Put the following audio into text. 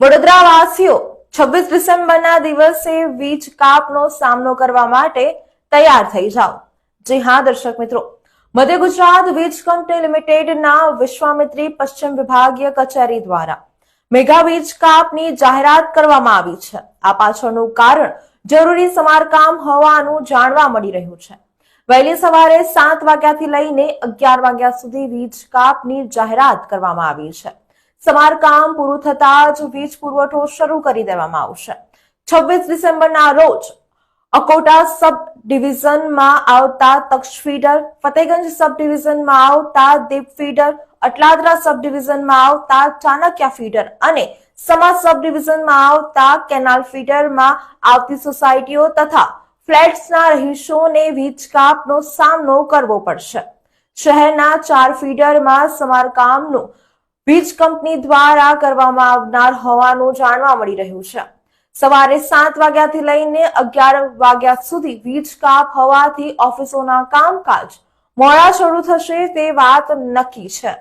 વડોદરા વાસીઓ છવ્વીસ ડિસેમ્બરના દિવસે વીજ કાપનો સામનો કરવા માટે તૈયાર થઈ જાઓ. જી હા, દર્શક મિત્રો. મધ્ય ગુજરાત વીજ કંપની લિમિટેડના વિશ્વામિત્રી પશ્ચિમ વિભાગીય કચેરી દ્વારા મેગા વીજ કાપની જાહેરાત કરવામાં આવી છે. આ પાછળનું કારણ જરૂરી સમારકામ હોવાનું જાણવા મળી રહ્યું છે. વહેલી સવારે સાત વાગ્યાથી લઈને અગિયાર વાગ્યા સુધી વીજ કાપની જાહેરાત કરવામાં આવી છે. સમારકામ પૂરું થતા જ વીજ પુરવઠો શરૂ કરી દેવામાં આવશે. છવ્વીસ ડિસેમ્બરના રોજ અકોટા સબ ડિવિઝનમાં આવતા તક્ષ ફીડર, ફતેગંજ સબ ડિવિઝનમાં આવતા દીપ અટલાદરા સબ ડિવિઝનમાં આવતા ચાણક્યા ફીડર અને સમાજ સબ ડિવિઝનમાં આવતા કેનાલ ફીડરમાં આવતી સોસાયટીઓ તથા ફ્લેટ્સના રહીશોને વીજ કાપનો સામનો કરવો પડશે. શહેરના ચાર ફીડરમાં સમારકામનું વીજ કંપની દ્વારા કરવામાં આવનાર હોવાનું જાણવા મળી રહ્યું છે. સવારે સાત વાગ્યાથી લઈને અગિયાર વાગ્યા સુધી વીજ કાપ હોવાથી ઓફિસોના કામકાજ મોડા શરૂ થશે તે વાત નક્કી છે.